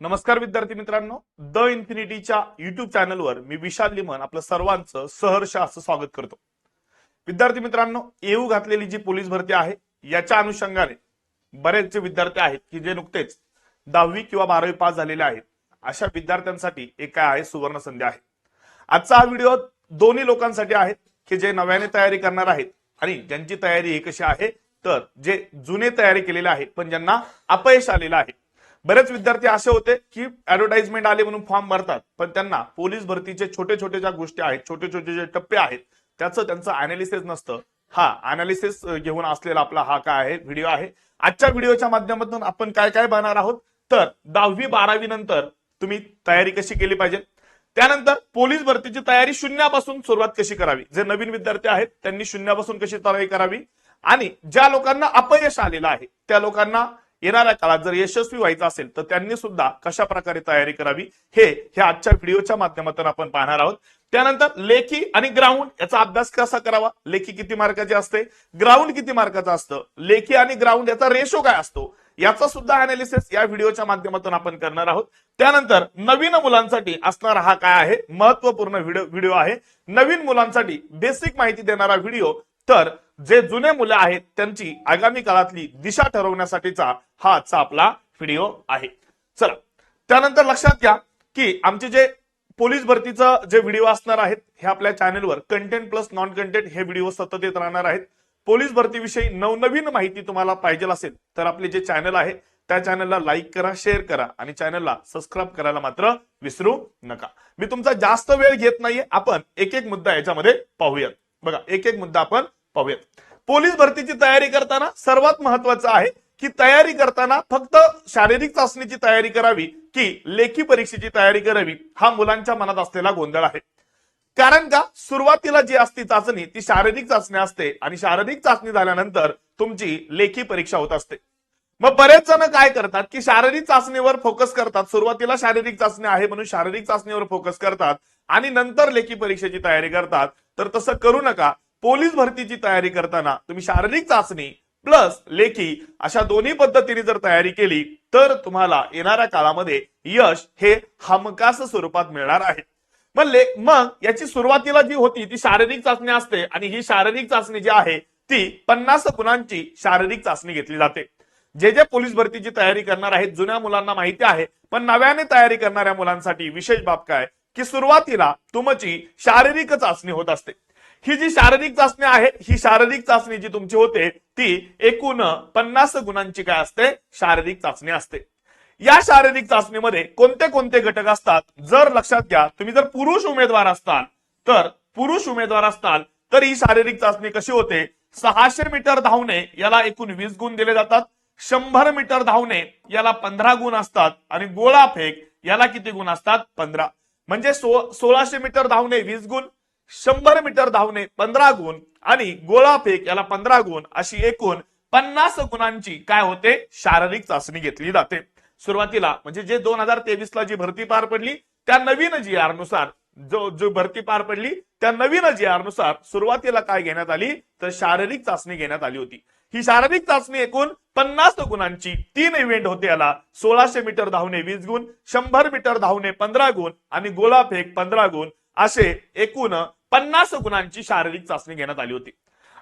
नमस्कार विद्यार्थी मित्रांनो द इन्फिनिटीच्या युट्यूब चॅनलवर मी विशाल लिमन आपलं सर्वांचं सहर्ष असं स्वागत करतो. विद्यार्थी मित्रांनो येऊ घातलेली जी पोलीस भरती आहे याच्या अनुषंगाने बरेचसे विद्यार्थी आहेत की जे नुकतेच दहावी किंवा बारावी पास झालेले आहेत. अशा विद्यार्थ्यांसाठी एक काय आहे सुवर्ण संधी आहे. आजचा हा व्हिडिओ दोन्ही लोकांसाठी आहे की जे नव्याने तयारी करणार आहेत आणि ज्यांची तयारी ही कशी आहे तर जे जुने तयारी केलेले आहेत पण ज्यांना अपयश आलेलं आहे. बरेच विद्यार्थी असे होते की ऍडव्हर्टाइजमेंट आले म्हणून फॉर्म भरतात. पण त्यांना पोलीस भरतीचे छोटे छोटे ज्या गोष्टी आहेत छोटे छोटे जे टप्पे आहेत त्याचं त्यांचं अनालिसिस नसतं. हा अनालिसिस घेऊन असलेला आपला हा काय आहे व्हिडिओ आहे. आजच्या व्हिडिओच्या माध्यमातून आपण काय काय बनणार आहोत? तर दहावी बारावी नंतर तुम्ही तयारी कशी केली पाहिजे? त्यानंतर पोलीस भरतीची तयारी शून्यापासून सुरुवात कशी करावी? जे नवीन विद्यार्थी आहेत त्यांनी शून्यापासून कशी तयारी करावी? आणि ज्या लोकांना अपयश आलेलं आहे त्या लोकांना येणाऱ्या काळात जर यशस्वी व्हायचं असेल तर त्यांनी सुद्धा कशा प्रकारे तयारी करावी हे ह्या आजच्या व्हिडिओच्या माध्यमातून आपण पाहणार आहोत. त्यानंतर लेखी आणि ग्राउंड याचा अभ्यास कसा करावा? लेखी किती मार्काची असते? ग्राउंड किती मार्काचं असतं? लेखी आणि ग्राउंड याचा रेशो काय असतो? याचा सुद्धा अनालिसिस या व्हिडिओच्या माध्यमातून आपण करणार आहोत. त्यानंतर नवीन मुलांसाठी असणारा हा काय आहे? महत्त्वपूर्ण व्हिडिओ आहे. नवीन मुलांसाठी बेसिक माहिती देणारा व्हिडिओ. तर जे जुने मुलं आहेत त्यांची आगामी काळातली दिशा ठरवण्यासाठीचा हा आजचा आपला व्हिडिओ आहे. चला त्यानंतर लक्षात घ्या की आमचे जे पोलीस भरतीचं जे व्हिडिओ असणार आहेत हे आपल्या चॅनेलवर कंटेंट प्लस नॉन कंटेंट हे व्हिडिओ सतत येत राहणार आहेत. पोलीस भरतीविषयी नवनवीन माहिती तुम्हाला पाहिजे असेल तर आपले जे चॅनल आहे त्या चॅनलला लाईक करा शेअर करा आणि चॅनलला सबस्क्राईब करायला मात्र विसरू नका. मी तुमचा जास्त वेळ घेत नाहीये आपण एक एक मुद्दा याच्यामध्ये पाहूयात. बघा एक एक मुद्दा आपण पाहूयात. पोलीस भरतीची तयारी करताना सर्वात महत्वाचं आहे की तयारी करताना फक्त शारीरिक चाचणीची तयारी करावी की लेखी परीक्षेची तयारी करावी हा मुलांच्या मनात असलेला गोंधळ आहे. कारण का? सुरुवातीला जी असती चाचणी ती शारीरिक चाचणी असते आणि शारीरिक चाचणी झाल्यानंतर तुमची लेखी परीक्षा होत असते. मग बरेच जण काय करतात की शारीरिक चाचणीवर फोकस करतात. सुरुवातीला शारीरिक चाचणी आहे म्हणून शारीरिक चाचणीवर फोकस करतात आणि नंतर लेखी परीक्षेची तयारी करतात. तर तसं करू नका. पोलीस भरतीची तयारी करताना तुम्ही शारीरिक चाचणी प्लस लेखी अशा दोन्ही पद्धतीने जर तयारी केली तर तुम्हाला येणाऱ्या काळामध्ये यश हे हमखास स्वरूपात मिळणार आहे. मग मग याची सुरुवातीला जी होती ती शारीरिक चाचणी असते आणि ही शारीरिक चाचणी जी आहे ती पन्नास गुणांची शारीरिक चाचणी घेतली जाते. जे जे पोलीस भरतीची तयारी करणार आहेत जुन्या मुलांना माहिती आहे पण नव्याने तयारी करणाऱ्या मुलांसाठी विशेष बाब काय की सुरुवातीला तुमची शारीरिक चाचणी होत असते. ही जी शारीरिक चाचणी आहे ही शारीरिक चाचणी जी तुमची होते ती एकूण पन्नास गुणांची काय असते? शारीरिक चाचणी असते. या शारीरिक चाचणीमध्ये कोणते कोणते घटक असतात? जर लक्षात घ्या तुम्ही जर पुरुष उमेदवार असताल तर पुरुष उमेदवार असताल तर ही शारीरिक चाचणी कशी होते? सहाशे मीटर धावणे याला एकूण वीस गुण दिले जातात. शंभर मीटर धावणे याला पंधरा गुण असतात. आणि गोळा फेक याला किती गुण असतात? पंधरा. म्हणजे सो सोळाशे मीटर धावणे वीस गुण शंभर मीटर धावणे पंधरा गुण आणि गोळा फेक याला पंधरा गुण अशी एकूण पन्नास गुणांची काय होते? शारीरिक चाचणी घेतली जाते. सुरुवातीला म्हणजे जे दोन हजार तेवीस ला जी भरती पार पडली त्या नवीन जी आरनुसार जो जो भरती पार पडली त्या नवीन जी आरनुसार सुरुवातीला काय घेण्यात आली? तर शारीरिक चाचणी घेण्यात आली होती. ही शारीरिक चाचणी एकूण पन्नास गुणांची तीन इव्हेंट होते याला. सोळाशे मीटर धावणे वीस गुण शंभर मीटर धावणे पंधरा गुण आणि गोळा फेक पंधरा गुण असे एकूण पन्नास गुणांची शारीरिक चाचणी घेण्यात आली होती.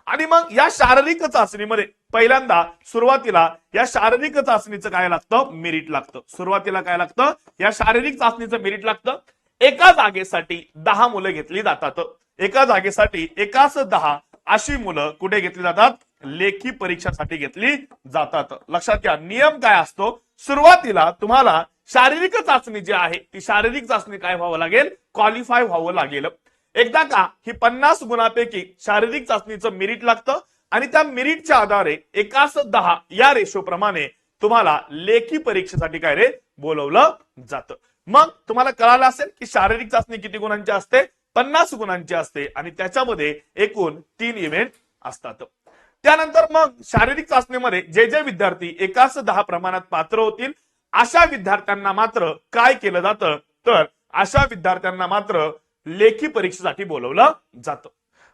आणि मग या शारीरिक चाचणीमध्ये पहिल्यांदा सुरुवातीला या शारीरिक चाचणीचं काय लागतं? मेरिट लागतं. सुरुवातीला काय लागतं? या शारीरिक चाचणीचं मेरिट लागतं. एका जागेसाठी दहा मुलं घेतली जातात. एका जागेसाठी एकाच दहा अशी मुलं कुठे घेतली जातात? लेखी परीक्षासाठी घेतली जातात. लक्षात घ्या नियम काय असतो? सुरुवातीला तुम्हाला शारीरिक चाचणी जी आहे ती शारीरिक चाचणी काय व्हावं लागेल? क्वालिफाय व्हावं लागेल. एकदा का ही पन्नास गुणापैकी शारीरिक चाचणीचं मेरिट लागतं? आणि त्या मेरिटच्या आधारे एकास दहा या रेशो प्रमाणे तुम्हाला लेखी परीक्षेसाठी काय रे? बोलवलं जातं. मग तुम्हाला कळालं असेल की शारीरिक चाचणी किती गुणांची असते? पन्नास गुणांची असते आणि त्याच्यामध्ये एकूण तीन इव्हेंट असतात. त्यानंतर मग शारीरिक चाचणीमध्ये जे जे विद्यार्थी एकाच दहा प्रमाणात पात्र होतील अशा विद्यार्थ्यांना मात्र काय केलं जातं? तर अशा विद्यार्थ्यांना मात्र लेखी परीक्षेसाठी बोलवलं जातं.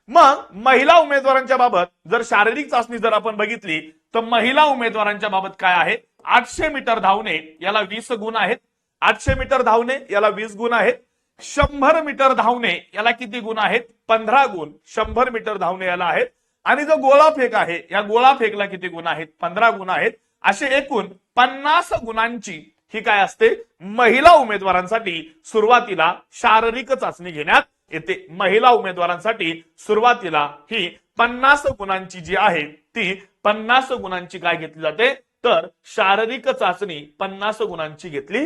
मग महिला उमेदवारांच्या बाबत जर शारीरिक चाचणी जर आपण बघितली तर महिला उमेदवारांच्या बाबत काय आहे? आठशे मीटर धावणे याला वीस गुण आहेत. आठशे मीटर धावणे याला वीस गुण आहेत. शंभर मीटर धावणे याला किती गुण आहेत? पंधरा गुण शंभर मीटर धावणे याला आहेत. आणि जो गोळा फेक आहे या गोळा फेकला किती गुण आहेत? पंधरा गुण आहेत. असे एकूण पन्नास गुणांची ही काय असते? महिला उमेदवारांसाठी सुरुवातीला शारीरिक चाचणी घेण्यात येते. महिला उमेदवारांसाठी सुरुवातीला ही पन्नास गुणांची जी आहे ती पन्नास गुणांची काय घेतली जाते? तर शारीरिक चाचणी पन्नास गुणांची घेतली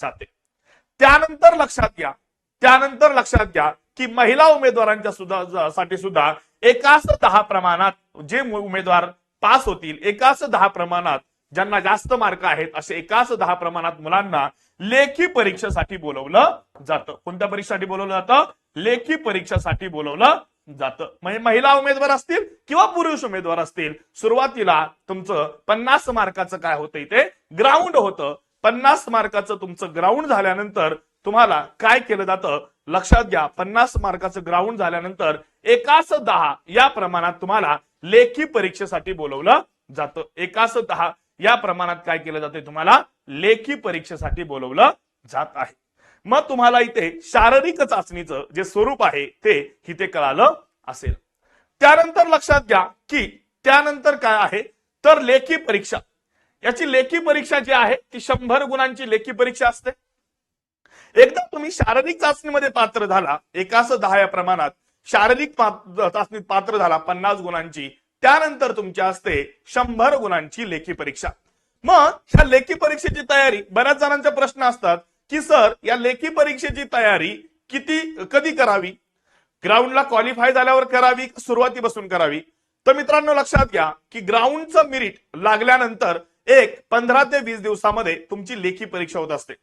जाते. त्यानंतर लक्षात घ्या त्यानंतर लक्षात घ्या की महिला उमेदवारांच्या सुद्धा साठी सुद्धा एकाच दहा प्रमाणात जे उमेदवार पास होतील एकाच दहा प्रमाणात ज्यांना जास्त मार्क आहेत असे एकाच दहा प्रमाणात मुलांना लेखी परीक्षेसाठी बोलवलं जातं. कोणत्या परीक्षेसाठी बोलवलं जातं? लेखी परीक्षेसाठी बोलवलं जातं. म्हणजे महिला उमेदवार असतील किंवा पुरुष उमेदवार असतील सुरुवातीला तुमचं पन्नास मार्काचं काय होतं इथे? ग्राउंड होतं. पन्नास मार्काचं तुमचं ग्राउंड झाल्यानंतर तुम्हाला काय केलं जातं? लक्षात घ्या पन्नास मार्काचं ग्राउंड झाल्यानंतर एकाच दहा या प्रमाणात तुम्हाला लेखी परीक्षेसाठी बोलवलं जातं. एकाच दहा या प्रमाणात काय केलं जाते तुम्हाला? लेखी परीक्षेसाठी बोलवलं जात आहे. मग तुम्हाला इथे शारीरिक चाचणीचं जे स्वरूप आहे ते इथे कळालं असेल. त्यानंतर लक्षात घ्या की त्यानंतर काय आहे? तर लेखी परीक्षा. याची लेखी परीक्षा जी आहे ती शंभर गुणांची लेखी परीक्षा असते. एकदा तुम्ही शारीरिक चाचणीमध्ये पात्र झाला एकाच दहा या प्रमाणात शारीरिक पा- चाचणीत पात्र झाला पन्नास गुणांची त्यानंतर तुमच्या असते शंभर गुणांची लेखी परीक्षा. मग ह्या लेखी परीक्षेची तयारी बऱ्याच जणांचे प्रश्न असतात की सर या लेखी परीक्षेची तयारी किती कधी करावी? ग्राउंडला क्वालिफाय झाल्यावर करावी सुरुवाती सुरुवातीपासून करावी? तर मित्रांनो लक्षात घ्या की ग्राउंडचं मिरिट लागल्यानंतर एक पंधरा ते वीस दिवसामध्ये तुमची लेखी परीक्षा होत असते.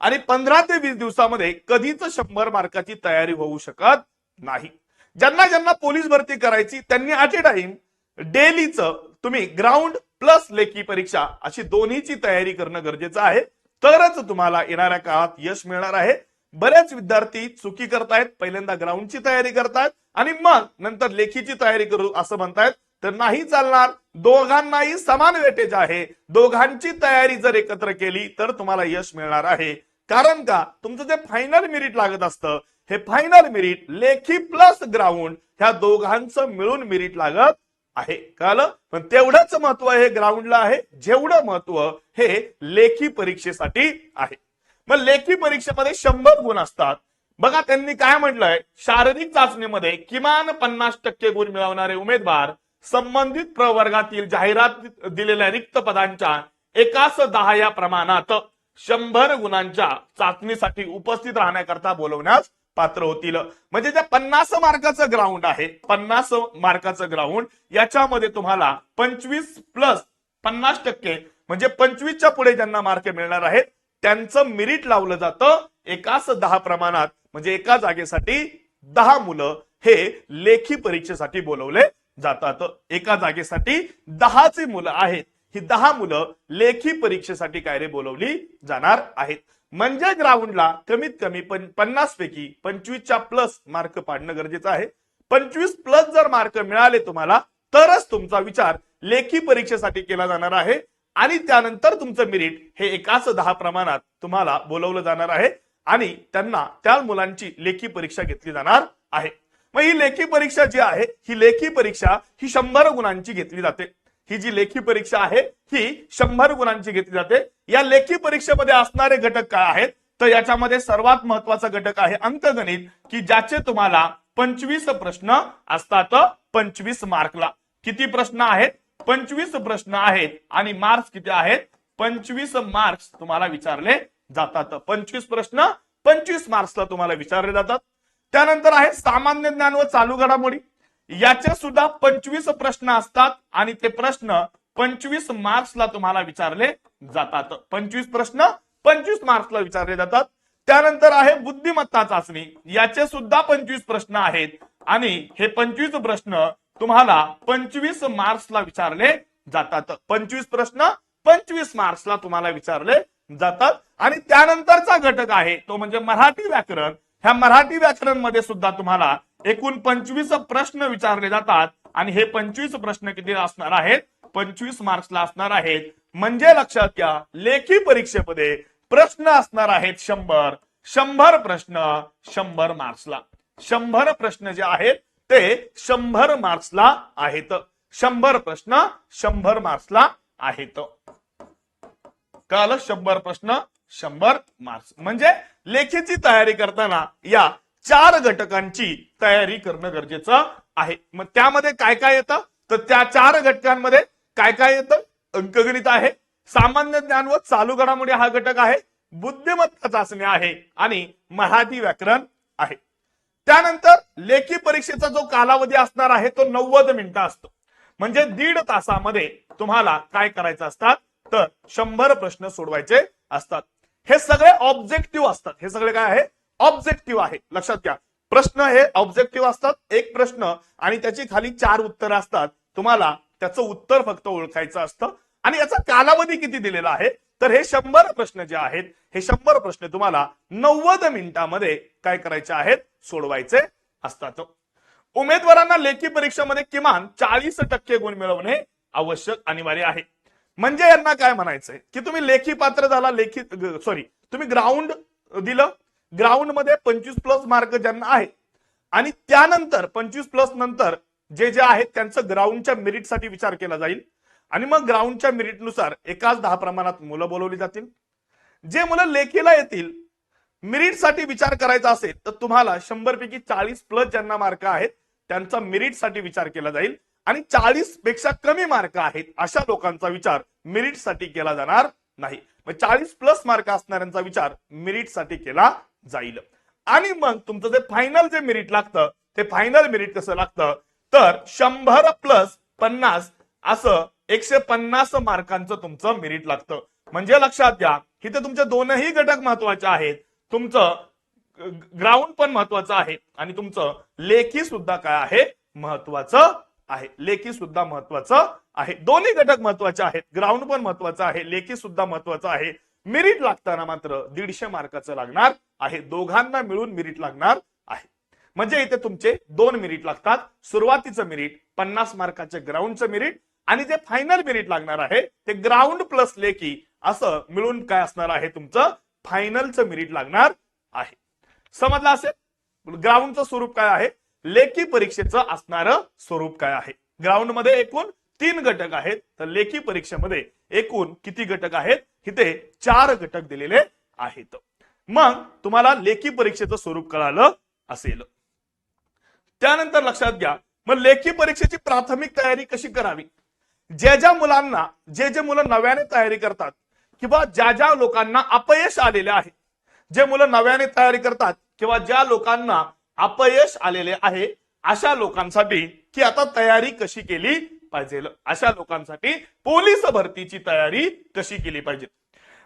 आणि पंधरा ते वीस दिवसामध्ये कधीच शंभर मार्काची तयारी होऊ शकत नाही. ज्यांना ज्यांना पोलीस भरती करायची त्यांनी ॲट ए टाइम डेलीच तुम्ही ग्राउंड प्लस लेखी परीक्षा अशी दोन्हीची तयारी करणं गरजेचं आहे. तरच तुम्हाला येणाऱ्या काळात यश मिळणार आहे. बरेच विद्यार्थी चुकी करतायत पहिल्यांदा ग्राउंडची तयारी करतायत आणि मग नंतर लेखीची तयारी करू असं म्हणतायत. तर नाही चालणार दोघांनाही समान वेटेज आहे. दोघांची तयारी जर एकत्र केली तर तुम्हाला यश मिळणार आहे. कारण का? तुमचं जे फायनल मेरिट लागत असतं हे फायनल मेरिट लेखी प्लस ग्राउंड ह्या दोघांचं मिळून मेरिट लागत आहे. कळलं पण तेवढंच महत्त्व हे ग्राउंडला आहे. जेवढं महत्त्व हे लेखी परीक्षेसाठी आहे. मग लेखी परीक्षेमध्ये शंभर गुण असतात. बघा त्यांनी काय म्हटलंय? शारीरिक चाचणीमध्ये किमान पन्नास टक्के गुण मिळवणारे उमेदवार संबंधित प्रवर्गातील जाहिरात दिलेल्या रिक्त पदांच्या एकाच दहा या प्रमाणात शंभर गुणांच्या चाचणीसाठी उपस्थित राहण्याकरता बोलवण्यास पात्र होतील. म्हणजे ज्या पन्नास मार्काचं ग्राउंड आहे पन्नास मार्काचं ग्राउंड याच्यामध्ये तुम्हाला पंचवीस प्लस पन्नास टक्के म्हणजे पंचवीसच्या पुढे ज्यांना मार्क मिळणार आहेत त्यांचं मिरिट लावलं जातं एकाच दहा प्रमाणात. म्हणजे एका जागेसाठी दहा मुलं हे लेखी परीक्षेसाठी बोलवले जातात. एका जागेसाठी दहाची मुलं आहेत. ही दहा मुलं लेखी परीक्षेसाठी काय रे बोलवली जाणार आहेत. म्हणजेच ग्राउंडला कमीत कमी पण पन्नास पैकी पंचवीसच्या प्लस मार्क पाडणं गरजेचं आहे. पंचवीस प्लस जर मार्क मिळाले तुम्हाला तरच तुमचा विचार लेखी परीक्षेसाठी केला जाणार आहे. आणि त्यानंतर तुमचं मेरिट हे एकाच दहा प्रमाणात तुम्हाला बोलवलं जाणार आहे. आणि त्यांना त्या मुलांची लेखी परीक्षा घेतली जाणार आहे. मग ही लेखी परीक्षा जी आहे ही लेखी परीक्षा ही शंभर गुणांची घेतली जाते. ही जी लेखी परीक्षा आहे ही शंभर गुणांची घेतली जाते. या लेखी परीक्षेमध्ये असणारे घटक काय आहेत? तर याच्यामध्ये सर्वात महत्त्वाचा घटक आहे अंकगणित की ज्याचे तुम्हाला पंचवीस प्रश्न असतात पंचवीस मार्कला. किती प्रश्न आहेत? पंचवीस प्रश्न आहेत आणि मार्क्स किती आहेत? पंचवीस मार्क्स तुम्हाला विचारले जातात. पंचवीस प्रश्न पंचवीस मार्क्सला तुम्हाला विचारले जातात. त्यानंतर आहे सामान्य ज्ञान व चालू घडामोडी. याचे सुद्धा पंचवीस प्रश्न असतात आणि ते प्रश्न पंचवीस मार्क्सला तुम्हाला विचारले जातात. पंचवीस प्रश्न पंचवीस मार्क्सला विचारले जातात. त्यानंतर आहे बुद्धिमत्ता चाचणी. याचे सुद्धा पंचवीस प्रश्न आहेत आणि हे पंचवीस प्रश्न तुम्हाला पंचवीस मार्क्सला विचारले जातात. पंचवीस प्रश्न पंचवीस मार्क्सला तुम्हाला विचारले जातात. आणि त्यानंतरचा घटक आहे तो म्हणजे मराठी व्याकरण. ह्या मराठी व्याकरणमध्ये सुद्धा तुम्हाला एकूण पंचवीस प्रश्न विचारले जातात आणि हे पंचवीस प्रश्न किती असणार आहेत? पंचवीस मार्क्सला असणार आहेत. म्हणजे लक्षात घ्या लेखी परीक्षेमध्ये प्रश्न असणार आहेत शंभर. शंभर प्रश्न शंभर मार्क्सला. शंभर प्रश्न जे आहेत ते शंभर मार्क्सला आहेत. शंभर प्रश्न शंभर मार्क्सला आहेत. कळालं? शंभर प्रश्न शंभर मार्क्स. म्हणजे लेखीची तयारी करताना या चार घटकांची तयारी करणं गरजेचं आहे. मग त्यामध्ये काय काय येतं? तर त्या चार घटकांमध्ये काय काय येतं? अंकगणित आहे. सामान्य ज्ञान व चालू घडामोडी हा घटक आहे. बुद्धिमत्ता चाचणी आहे आणि मराठी व्याकरण आहे. त्यानंतर लेखी परीक्षेचा जो कालावधी असणार आहे तो नव्वद मिनिटं असतो. म्हणजे दीड तासामध्ये तुम्हाला काय करायचं असतात? तर शंभर प्रश्न सोडवायचे असतात. हे सगळे ऑब्जेक्टिव्ह असतात. हे सगळे काय आहे? ऑब्जेक्टिव्ह आहे. लक्षात घ्या. प्रश्न हे ऑब्जेक्टिव्ह असतात एक प्रश्न आणि त्याची खाली चार उत्तर असतात. तुम्हाला त्याचं उत्तर फक्त ओळखायचं असतं. आणि याचा कालावधी किती दिलेला आहे? तर हे शंभर प्रश्न जे आहेत हे शंभर प्रश्न तुम्हाला नव्वद मिनिटांमध्ये काय करायचे आहेत सोडवायचे असतात. उमेदवारांना लेखी परीक्षेमध्ये किमान चाळीस टक्के गुण मिळवणे आवश्यक अनिवार्य आहे. म्हणजे यांना काय म्हणायचंय? की तुम्ही लेखी पात्र झाला लेखी सॉरी तुम्ही ग्राउंड दिलं ग्राउंडमध्ये पंचवीस प्लस मार्क ज्यांना आहेत. आणि त्यानंतर पंचवीस प्लस नंतर जे जे आहेत त्यांचं ग्राउंडच्या मेरिटसाठी विचार केला जाईल. आणि मग ग्राउंडच्या मेरिटनुसार एकाच दहा प्रमाणात मुलं बोलवली जातील. जे मुलं लेखीला येतील मेरिटसाठी विचार करायचा असेल तर तुम्हाला शंभर पैकी चाळीस प्लस ज्यांना मार्क आहेत त्यांचा मेरिटसाठी विचार केला जाईल. आणि चाळीसपेक्षा कमी मार्क आहेत अशा लोकांचा विचार मेरिटसाठी केला जाणार नाही. चाळीस प्लस मार्क असणाऱ्यांचा विचार मेरिटसाठी केला जाईल. आणि मग तुमचं जे फायनल जे मेरिट लागतं ते फायनल मेरिट कसं लागतं? तर शंभर प्लस पन्नास असं एकशे पन्नास मार्कांचं तुमचं मेरिट लागतं. म्हणजे लक्षात घ्या इथे तुमचे दोनही घटक महत्त्वाचे आहेत. तुमचं ग्राउंड पण महत्वाचं आहे. आणि तुमचं लेखी सुद्धा काय आहे? महत्वाचं आहे. लेखी सुद्धा महत्वाचं आहे. दोन्ही घटक महत्त्वाचे आहेत. ग्राउंड पण महत्वाचं आहे. लेखी सुद्धा महत्वाचं आहे. मेरिट लागताना मात्र दीडशे मार्काचं लागणार आहे. दोघांना मिळून मेरिट लागणार आहे. म्हणजे इथे तुमचे दोन मिनिट लागतात. सुरुवातीचं मिनिट पन्नास मार्काचे ग्राउंडचं मिनिट आणि जे फायनल मिनिट लागणार आहे ते ग्राउंड प्लस लेखी असं मिळून काय असणार आहे? तुमचं फायनलचं मिनिट लागणार आहे. समजलं असेल? ग्राउंडचं स्वरूप काय आहे? लेखी परीक्षेचं असणारं स्वरूप काय आहे? ग्राउंडमध्ये एकूण तीन घटक आहेत. तर लेखी परीक्षेमध्ये एकूण किती घटक आहेत? इथे चार घटक दिलेले आहेत. मग तुम्हाला लेखी परीक्षेचं स्वरूप कळालं असेल. त्यानंतर लक्षात घ्या मग लेखी परीक्षेची प्राथमिक तयारी कशी करावी? ज्या ज्या मुलांना जे जे मुलं नव्याने तयारी करतात किंवा ज्या ज्या लोकांना अपयश आलेले आहे जे मुलं नव्याने तयारी करतात किंवा ज्या लोकांना अपयश आलेले आहे अशा लोकांसाठी की आता तयारी कशी केली पाहिजे? अशा लोकांसाठी पोलीस भरतीची तयारी कशी केली पाहिजे?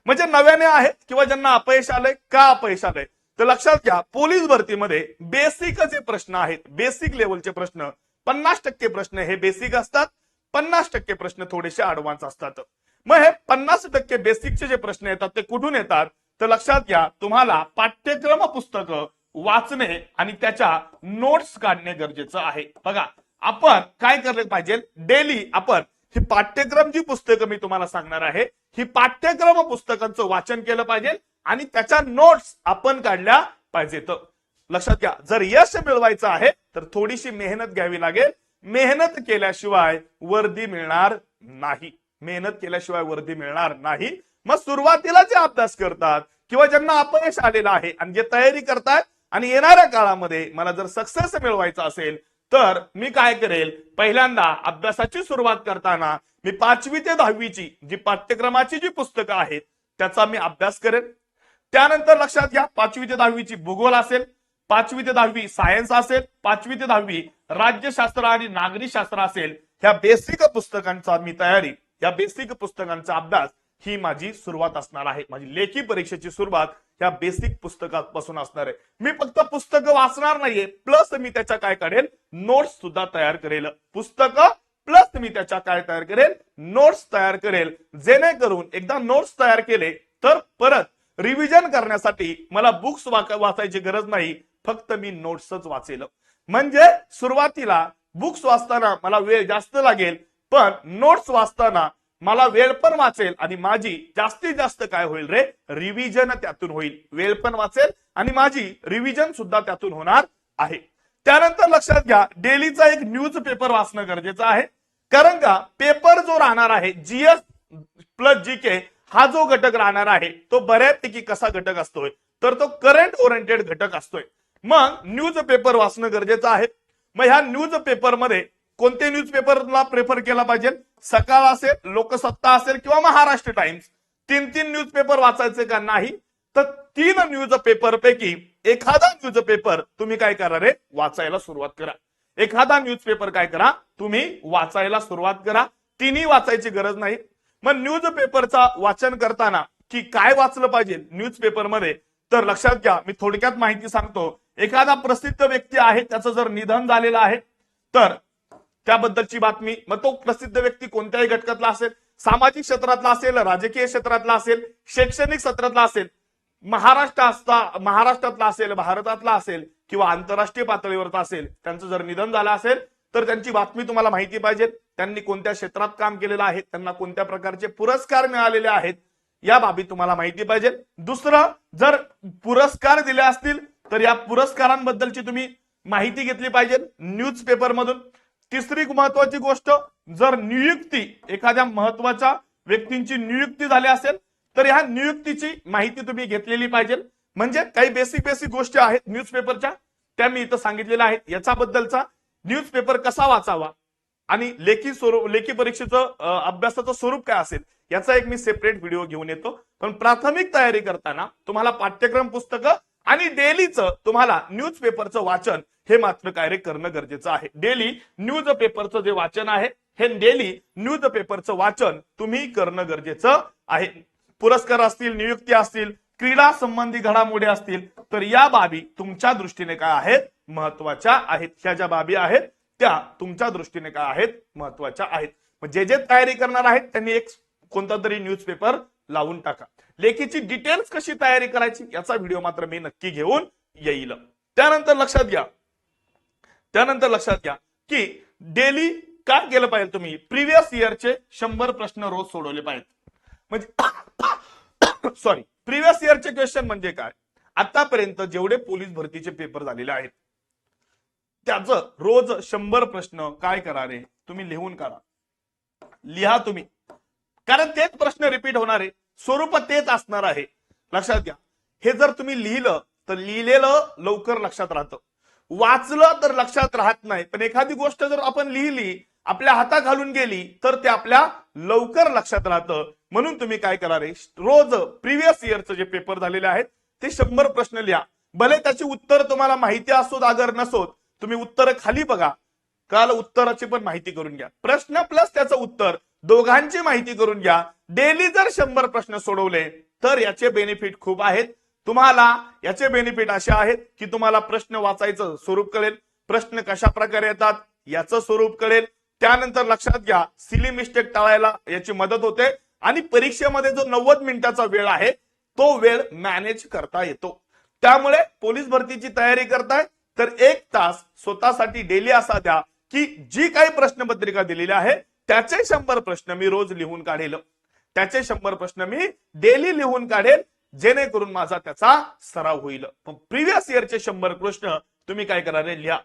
म्हणजे नव्याने आहेत किंवा ज्यांना अपयश आलंय का अपयश आलंय? तर लक्षात घ्या पोलीस भरतीमध्ये बेसिक जे प्रश्न आहेत. बेसिक लेवलचे प्रश्न. पन्नास टक्के प्रश्न हे बेसिक असतात. पन्नास टक्के प्रश्न थोडेसे ऍडव्हान्स असतात. मग हे पन्नास टक्के बेसिकचे जे प्रश्न येतात ते कुठून येतात? तर लक्षात घ्या तुम्हाला पाठ्यक्रम पुस्तक वाचणे आणि त्याच्या नोट्स काढणे गरजेचं आहे. बघा आपण काय करले पाहिजे? डेली आपण ही पाठ्यक्रम जी पुस्तकं मी तुम्हाला सांगणार आहे ही पाठ्यक्रम पुस्तकांचं वाचन केलं पाहिजे आणि त्याच्या नोट्स आपण काढल्या पाहिजेत लक्षात घ्या जर यश मिळवायचं आहे तर थोडीशी मेहनत घ्यावी लागेल. मेहनत केल्याशिवाय वर्दी मिळणार नाही. मेहनत केल्याशिवाय वर्दी मिळणार नाही. मग सुरुवातीला जे अभ्यास करतात किंवा ज्यांना अपयश आलेलं आहे आणि जे तयारी करतात आणि येणाऱ्या काळामध्ये मला जर सक्सेस मिळवायचा असेल तर मी काय करेल? पहिल्यांदा अभ्यासाची सुरुवात करताना मी पाचवी ते दहावीची जी पाठ्यक्रमाची जी पुस्तकं आहेत त्याचा मी अभ्यास करेन. त्यानंतर लक्षात घ्या पाचवी ते दहावीची भूगोल असेल पाचवी ते दहावी सायन्स असेल पाचवी ते दहावी राज्यशास्त्र आणि नागरी शास्त्र असेल ह्या बेसिक पुस्तकांचा मी तयारी या बेसिक पुस्तकांचा अभ्यास ही माझी सुरुवात असणार आहे. माझी लेखी परीक्षेची सुरुवात ह्या बेसिक पुस्तकापासून असणार आहे. मी फक्त पुस्तकं वाचणार नाहीये. प्लस मी त्याच्या काय करेल नोट्स सुद्धा तयार करेल. पुस्तकं प्लस मी त्याच्या काय तयार करेल? नोट्स तयार करेल. जेणेकरून एकदा नोट्स तयार केले तर परत रिव्हिजन करण्यासाठी मला बुक्स वाचायची गरज नाही. फक्त मी नोट्सच वाचेल. म्हणजे सुरुवातीला बुक्स वाचताना मला वेळ जास्त लागेल. पण नोट्स वाचताना मला वेळ पण वाचेल आणि माझी जास्तीत जास्त काय होईल रे? रिव्हिजन त्यातून होईल. वेळ पण वाचेल आणि माझी रिव्हिजन सुद्धा त्यातून होणार आहे. त्यानंतर लक्षात घ्या डेलीचा एक न्यूज पेपर वाचणं गरजेचं आहे. कारण का? पेपर जो राहणार आहे जीएस प्लस जी के हा जो घटक राहणार आहे तो बऱ्यापैकी कसा घटक असतोय? तर तो करंट ओरिएंटेड घटक असतोय. मग न्यूज पेपर वाचणं गरजेचं आहे. मग ह्या न्यूज पेपरमध्ये कोणते न्यूज पेपरला प्रेफर केला पाहिजे? सकाळ असेल लोकसत्ता असेल किंवा महाराष्ट्र टाइम्स तीन तीन न्यूज पेपर वाचायचे का नाही तर तीन न्यूज पेपर पैकी एखादा न्यूज पेपर तुम्ही काय करा रे? वाचायला सुरुवात करा. एखादा न्यूज पेपर काय करा? तुम्ही वाचायला सुरुवात करा. तिन्ही वाचायची गरज नाही. मग न्यूज पेपरचा वाचन करताना की काय वाचलं पाहिजे न्यूज पेपरमध्ये तर लक्षात घ्या मी थोडक्यात माहिती सांगतो. एखादा प्रसिद्ध व्यक्ती आहे त्याचं जर निधन झालेलं आहे तर त्याबद्दलची बातमी. मग तो प्रसिद्ध व्यक्ती कोणत्याही घटकातला असेल सामाजिक क्षेत्रातला असेल राजकीय क्षेत्रातला असेल शैक्षणिक क्षेत्रातला असेल महाराष्ट्र असता महाराष्ट्रातला असेल भारतातला असेल किंवा आंतरराष्ट्रीय पातळीवरचा असेल त्यांचं जर निधन झालं असेल तर त्यांची बातमी तुम्हाला माहिती पाहिजे. त्यांनी कोणत्या क्षेत्रात काम केलेलं आहे त्यांना कोणत्या प्रकारचे पुरस्कार मिळालेले आहेत या बाबी तुम्हाला माहिती पाहिजे. दुसरं जर पुरस्कार दिले असतील तर या पुरस्कारांबद्दलची तुम्ही माहिती घेतली पाहिजे. न्यूज पेपर मधून तिसरी महत्वाची गोष्ट जर नियुक्ती एखाद्या महत्त्वाच्या व्यक्तींची नियुक्ती झाली असेल तर ह्या नियुक्तीची माहिती तुम्ही घेतलेली पाहिजे. म्हणजे काही बेसिक बेसिक गोष्टी आहेत न्यूज पेपरच्या त्या मी इथं सांगितलेल्या आहेत. याच्याबद्दलचा न्यूज पेपर कसा वाचावा? आणि लेखी स्वरूप लेखी परीक्षेचं अभ्यासाचं स्वरूप काय असेल? याचा एक मी सेपरेट व्हिडिओ घेऊन येतो. पण प्राथमिक तयारी करताना तुम्हाला पाठ्यक्रम पुस्तकं आणि डेलीचं तुम्हाला न्यूज पेपरचं वाचन हे मात्र काय रे करणं गरजेचं आहे. डेली न्यूज पेपरचं जे वाचन आहे हे डेली न्यूज पेपरचं वाचन तुम्ही करणं गरजेचं आहे. पुरस्कार असतील नियुक्ती असतील क्रीडा संबंधी घडामोडी असतील तर या बाबी तुमच्या दृष्टीने काय आहेत? महत्त्वाच्या आहेत. ह्या ज्या बाबी आहेत त्या तुमच्या दृष्टीने काय आहेत? महत्त्वाच्या आहेत. जे जे तयारी करणार आहेत त्यांनी एक कोणता तरी न्यूज पेपर लावून टाका. लेखीची डिटेल्स कशी तयारी करायची याचा व्हिडिओ मात्र मी नक्की घेऊन येईल. त्यानंतर लक्षात घ्या त्यानंतर लक्षात घ्या की डेली काय केलं पाहिजे तुम्ही? प्रिव्हियस इयरचे शंभर प्रश्न रोज सोडवले पाहिजेत. म्हणजे सॉरी प्रिव्हियस इयरचे क्वेश्चन म्हणजे काय? आतापर्यंत जेवढे पोलीस भरतीचे पेपर झालेले आहेत त्याच रोज शंभर प्रश्न काय करा रे? तुम्ही लिहून करा लिहा तुम्ही. कारण तेच प्रश्न रिपीट होणार. आहे स्वरूप तेच असणार आहे. लक्षात घ्या. हे जर तुम्ही लिहिलं तर लिहिलेलं लवकर लक्षात राहतं. वाचलं तर लक्षात राहत नाही. पण एखादी गोष्ट जर आपण लिहिली आपल्या हाता घालून गेली तर ते आपल्या लवकर लक्षात राहतं. म्हणून तुम्ही काय करा रे? रोज प्रिव्हियस इयरचं जे पेपर झालेले आहेत ते शंभर प्रश्न लिहा. भले त्याची उत्तर तुम्हाला माहिती असोत अगर नसोत तुम्ही उत्तर खाली बघा. काल उत्तराची पण माहिती करून घ्या. प्रश्न प्लस त्याचं उत्तर दोघांची माहिती करून घ्या. डेली जर शंभर प्रश्न सोडवले तर याचे बेनिफिट खूप आहेत. तुम्हाला याचे बेनिफिट असे आहेत की तुम्हाला प्रश्न वाचायचं स्वरूप कळेल. प्रश्न कशा प्रकारे येतात याचं स्वरूप कळेल. त्यानंतर लक्षात घ्या सिली मिस्टेक टाळायला याची मदत होते. आणि परीक्षेमध्ये जो नव्वद मिनिटाचा वेळ आहे तो वेळ मॅनेज करता येतो. त्यामुळे पोलीस भरतीची तयारी करताय तर एक तास स्वतःसाठी डेली असा द्या की जी काही प्रश्नपत्रिका दिलेली आहे त्याचे शंभर प्रश्न मी रोज लिहून काढेल. त्याचे शंभर प्रश्न मी डेली लिहून काढेल. जेणेकरून माझा त्याचा सराव होईल. पण प्रिव्हियस इयरचे शंभर प्रश्न तुम्ही काय करा रे लिहा.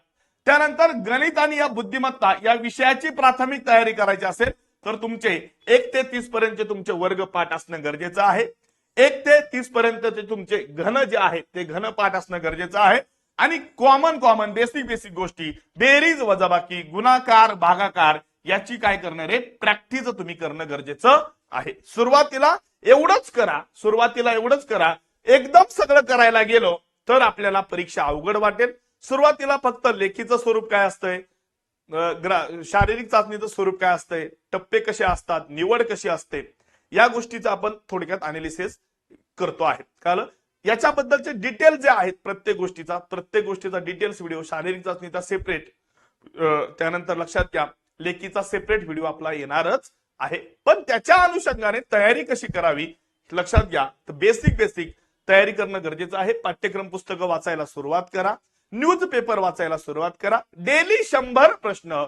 त्यानंतर गणित आणि या बुद्धिमत्ता या विषयाची प्राथमिक तयारी करायची असेल तर तुमचे एक ते तीस पर्यंतचे तुमचे वर्ग पाठ असणं गरजेचं आहे. एक ते तीस पर्यंतचे तुमचे घन जे आहे ते घन पाठ असणं गरजेचं आहे. आणि कॉमन कॉमन बेसिक बेसिक गोष्टी बेरीज वजाबाकी गुणाकार भागाकार याची काय करणार आहे प्रॅक्टिस तुम्ही करणं गरजेचं आहे. सुरुवातीला एवढंच करा सुरुवातीला एवढंच करा. एकदम सगळं करायला गेलो तर आपल्याला परीक्षा अवघड वाटेल. सुरुवातीला फक्त लेखीचं स्वरूप काय असतंय? शारीरिक चाचणीचं स्वरूप काय असतंय? टप्पे कसे असतात? निवड कशी असते? या गोष्टीचं आपण थोडक्यात अनालिसिस करतो आहे. कारण याच्याबद्दलचे डिटेल जे आहेत प्रत्येक गोष्टीचा प्रत्येक गोष्टीचा डिटेल्स व्हिडिओ शारीरिक चाचणीचा सेपरेट त्यानंतर लक्षात घ्या लेखीचा सेपरेट व्हिडिओ आपला येणारच. आहे. पण त्याच्या अनुषंगाने तयारी कशी करावी लक्षात घ्या. तर बेसिक बेसिक तयारी करणं गरजेचं आहे. पाठ्यक्रम पुस्तकं वाचायला सुरुवात करा. न्यूज पेपर वाचायला सुरुवात करा. डेली शंभर प्रश्न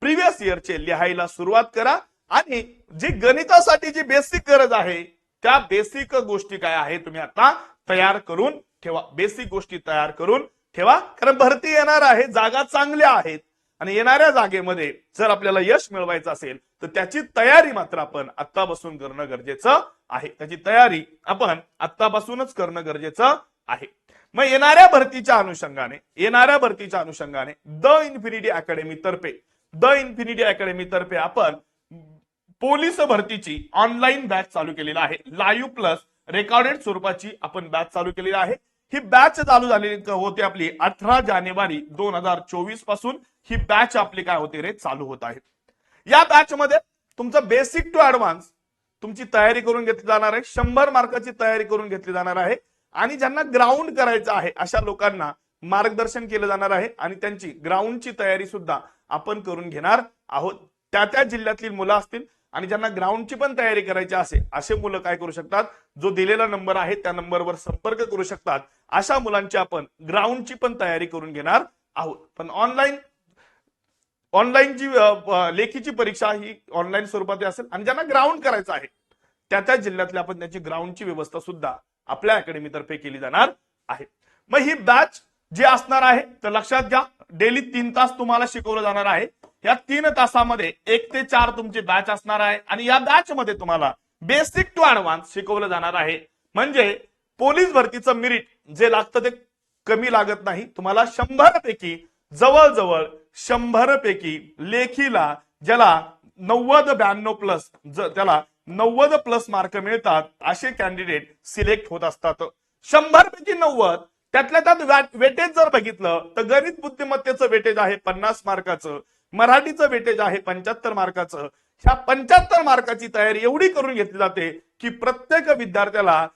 प्रिव्हियस इयरचे लिहायला सुरुवात करा. आणि जी गणितासाठी जी बेसिक गरज आहे त्या बेसिक गोष्टी काय आहे तुम्ही आता तयार करून ठेवा. बेसिक गोष्टी तयार करून ठेवा. कारण भरती येणार आहे. जागा चांगल्या आहेत. आणि येणाऱ्या जागेमध्ये जर आपल्याला यश मिळवायचं असेल तर त्याची तयारी मात्र आपण आत्तापासून करणं गरजेचं आहे. त्याची तयारी आपण आत्तापासूनच करणं गरजेचं आहे. मग येणाऱ्या भरतीच्या अनुषंगाने येणाऱ्या भरतीच्या अनुषंगाने द इन्फिनिटी अकॅडमी तर्फे द इन्फिनिटी अकॅडमी तर्फे आपण पोलीस भरतीची ऑनलाईन बॅच चालू केलेली आहे. लाईव्ह प्लस रेकॉर्डेड स्वरूपाची आपण बॅच चालू केलेली आहे. ही बॅच चालू झालेली होती आपली अठरा जानेवारी दोन हजार चोवीसपासून. ही बॅच आपली काय होते रे? चालू होत आहे. या बॅच मध्ये तुमचं बेसिक टू ऍडव्हान्स तुमची तयारी करून घेतली जाणार आहे. शंभर मार्काची तयारी करून घेतली जाणार आहे. आणि ज्यांना ग्राउंड करायचं आहे अशा लोकांना मार्गदर्शन केलं जाणार आहे. आणि त्यांची ग्राउंडची तयारी सुद्धा आपण करून घेणार आहोत. त्या त्या जिल्ह्यातील मुलं असतील आणि ज्यांना ग्राउंडची पण तयारी करायची असेल असे मुलं काय करू शकतात? जो दिलेला नंबर आहे त्या नंबरवर संपर्क करू शकतात. अशा मुलांची आपण ग्राउंडची पण तयारी करून घेणार आहोत. पण ऑनलाईन ऑनलाईन जी लेखीची परीक्षा ही ऑनलाईन स्वरूपात असेल आणि ज्यांना ग्राउंड करायचं आहे त्या त्या जिल्ह्यातल्या आपण त्याची ग्राउंडची व्यवस्था सुद्धा आपल्या अकॅडमीतर्फे केली जाणार आहे. मग ही बॅच जी असणार आहे तर लक्षात घ्या डेली तीन तास तुम्हाला शिकवलं जाणार आहे. या तीन तासामध्ये एक ते चार तुमची बॅच असणार आहे आणि या बॅच मध्ये तुम्हाला बेसिक टू ऍडव्हान्स शिकवलं जाणार आहे. म्हणजे पोलीस भरतीचं मिरिट जे लागतं ते कमी लागत नाही. तुम्हाला शंभर पैकी जवळजवळ शंभर पैकी लेखीला ज्याला नव्वद ब्याण्णव प्लस त्याला नव्वद प्लस मार्क मिळतात असे कॅन्डिडेट सिलेक्ट होत असतात. शंभर पैकी नव्वद त्यातल्या त्यात वेटेज जर बघितलं तर गणित बुद्धिमत्तेचं वेटेज आहे पन्नास मार्काचं मराठीचं वेटेज आहे पंच्याहत्तर मार्काचं ह्या पंच्याहत्तर मार्काची तयारी एवढी करून घेतली जाते की प्रत्येक विद्यार्थ्याला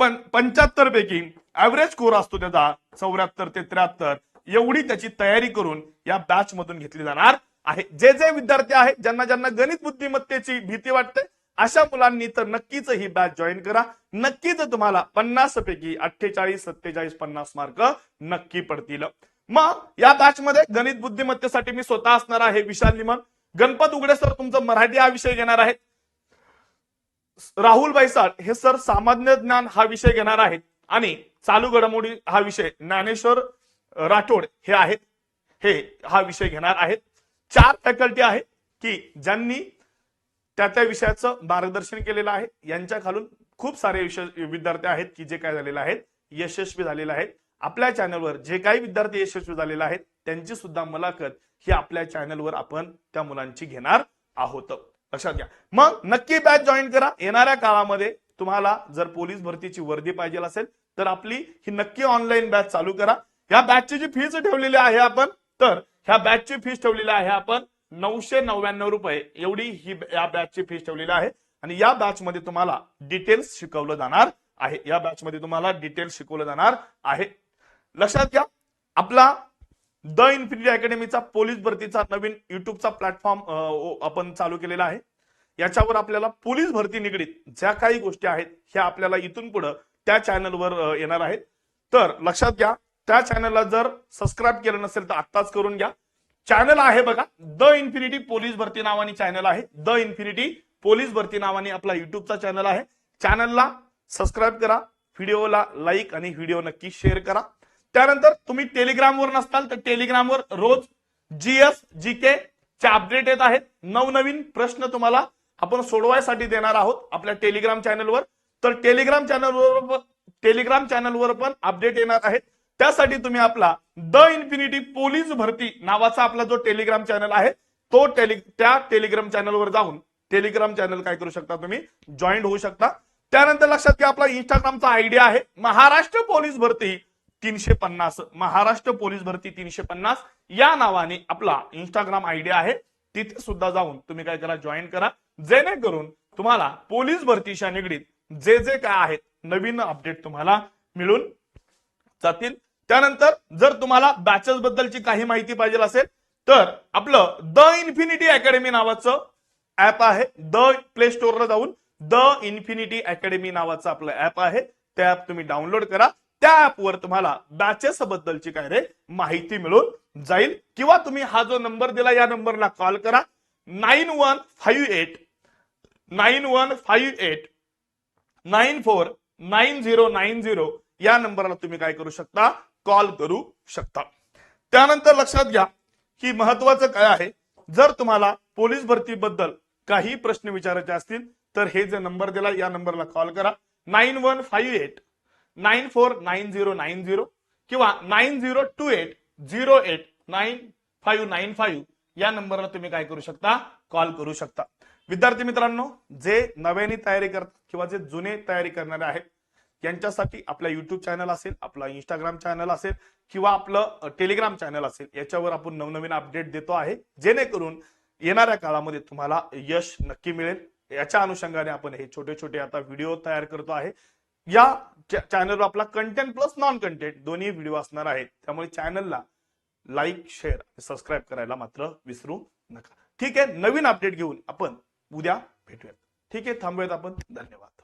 पण पंच्याहत्तर पैकी ऍव्हरेज स्कोर असतो त्याचा चौऱ्याहत्तर ते त्र्याहत्तर. एवढी त्याची तयारी करून या बॅच मधून घेतली जाणार आहे. जे जे विद्यार्थी आहेत ज्यांना ज्यांना गणित बुद्धिमत्तेची भीती वाटते अशा मुलांनी तर नक्कीच ही बॅच जॉईन करा. नक्कीच तुम्हाला पन्नास पैकी अठ्ठेचाळीस सत्तेचाळीस पन्नास मार्क नक्की पडतील. मग या बॅच मध्ये गणित बुद्धिमत्तेसाठी मी स्वतः असणार आहे विशाल निमन. गणपत उघडे सर तुमचं मराठी हा विषय घेणार आहेत. राहुल बैसाळ हे सर सामान्य ज्ञान हा विषय घेणार आहेत. आणि चालू घडामोडी हा विषय ज्ञानेश्वर राठोड हे आहेत. हे हा विषय घेणार आहेत. चार फॅकल्टी आहेत की ज्यांनी त्या त्या विषयाचं मार्गदर्शन केलेलं आहे. यांच्या खालून खूप सारे विषय विद्यार्थी आहेत की जे काय झालेले आहेत. यशस्वी झालेले आहेत. आपल्या चॅनलवर जे काही विद्यार्थी यशस्वी झालेले आहेत त्यांची सुद्धा मुलाखत ही आपल्या चॅनलवर आपण त्या मुलांची घेणार आहोत. लक्षात घ्या. मग नक्की बॅच जॉईन करा. येणाऱ्या काळामध्ये तुम्हाला जर पोलीस भरतीची वर्दी पाहिजे असेल तर आपली ही नक्की ऑनलाईन बॅच चालू करा. ह्या बॅचची जी फीज ठेवलेली आहे आपण. तर ह्या बॅचची फीस ठेवलेली आहे आपण नऊशे नव्याण्णव रुपये. एवढी ही या बॅचची फीस ठेवलेली आहे. आणि या बॅच मध्ये तुम्हाला डिटेल्स शिकवलं जाणार आहे. या बॅच मध्ये तुम्हाला डिटेल्स शिकवलं जाणार आहे. लक्षात घ्या आपला द इन्फिनिटी अकॅडमीचा पोलीस भरतीचा नवीन युट्यूबचा प्लॅटफॉर्म आपण चालू केलेला आहे. याच्यावर आपल्याला पोलीस भरती निगडीत ज्या काही गोष्टी आहेत ह्या आपल्याला इथून पुढं त्या चॅनलवर येणार आहेत. तर लक्षात घ्या त्या चॅनलला जर सबस्क्राईब केलं नसेल तर आत्ताच करून घ्या. चॅनल आहे बघा द इन्फिनिटी पोलीस भरती नावाने चॅनल आहे. द इन्फिनिटी पोलीस भरती नावाने आपला युट्यूबचा चॅनल आहे. चॅनलला सबस्क्राईब करा व्हिडिओला लाईक आणि व्हिडिओ नक्की शेअर करा. त्यानंतर तुम्ही टेलिग्रामवर नसताल तर टेलिग्रामवर रोज जीएस जी के चे अपडेट येत आहेत. नवनवीन प्रश्न तुम्हाला आपण सोडवायसाठी देणार आहोत आपल्या टेलिग्राम चॅनलवर तर टेलिग्राम चॅनलवर टेलिग्राम चॅनलवर पण अपडेट येणार आहेत. त्यासाठी तुम्ही आपला द इन्फिनिटी पोलीस भरती नावाचा आपला जो टेलिग्राम चॅनल आहे तो टेलि त्या टेलिग्राम चॅनलवर जाऊन टेलिग्राम चॅनल काय करू शकता तुम्ही? जॉईन होऊ शकता. त्यानंतर लक्षात घ्या आपला इंस्टाग्रामचा आयडिया आहे महाराष्ट्र पोलीस भरती तीनशे पन्नास. महाराष्ट्र पोलीस भरती तीनशे पन्नास. या नावाने आपला इंस्टाग्राम आयडिया आहे. तिथे सुद्धा जाऊन तुम्ही काय करा जॉईन करा. जेणेकरून तुम्हाला पोलीस भरतीच्या निगडीत जे जे काय आहेत नवीन अपडेट तुम्हाला मिळून जातील. त्यानंतर जर तुम्हाला बॅचेस बद्दलची काही माहिती पाहिजे असेल तर आपलं द इन्फिनिटी अकॅडमी नावाचं ऍप आहे. द प्ले स्टोअरला जाऊन द इन्फिनिटी अकॅडमी नावाचं आपलं ऍप आहे. ते ऍप तुम्ही डाउनलोड करा. त्या ऍपवर तुम्हाला बॅचेस बद्दलची काय रे माहिती मिळून जाईल. किंवा तुम्ही हा जो नंबर दिला या नंबरला कॉल करा. Nine one five eight nine one five eight nine four nine zero nine zero या नंबरला तुम्ही काय करू शकता? कॉल करू शकता. त्यानंतर लक्षात घ्या की महत्वाचं काय आहे? जर तुम्हाला पोलीस भरतीबद्दल काही प्रश्न विचारायचे असतील तर हे जे नंबर दिला या नंबरला कॉल करा. Nine one five eight nine four nine zero nine zero किंवा nine zero two eight zero eight nine five nine five या नंबरला तुम्ही काय करू शकता? कॉल करू शकता. विद्यार्थी मित्रांनो जे नव्याने तयारी करतात किंवा जे जुने तयारी करणारे आहेत यांच्यासाठी आपला युट्यूब चॅनल असेल आपला इंस्टाग्राम चॅनल असेल किंवा आपलं टेलिग्राम चॅनल असेल याच्यावर आपण नवनवीन अपडेट देतो आहे. जेणेकरून येणाऱ्या काळामध्ये तुम्हाला यश नक्की मिळेल. याच्या अनुषंगाने आपण हे छोटे छोटे आता व्हिडिओ तयार करतो आहे. या चॅनलवर आपला कंटेंट प्लस नॉन कंटेंट दोन्ही व्हिडिओ असणार आहेत. त्यामुळे चॅनलला लाईक शेअर सबस्क्राईब करायला मात्र विसरू नका. ठीक आहे? नवीन अपडेट घेऊन आपण उद्या भेटूयात. ठीक आहे? थांबूयात आपण. धन्यवाद.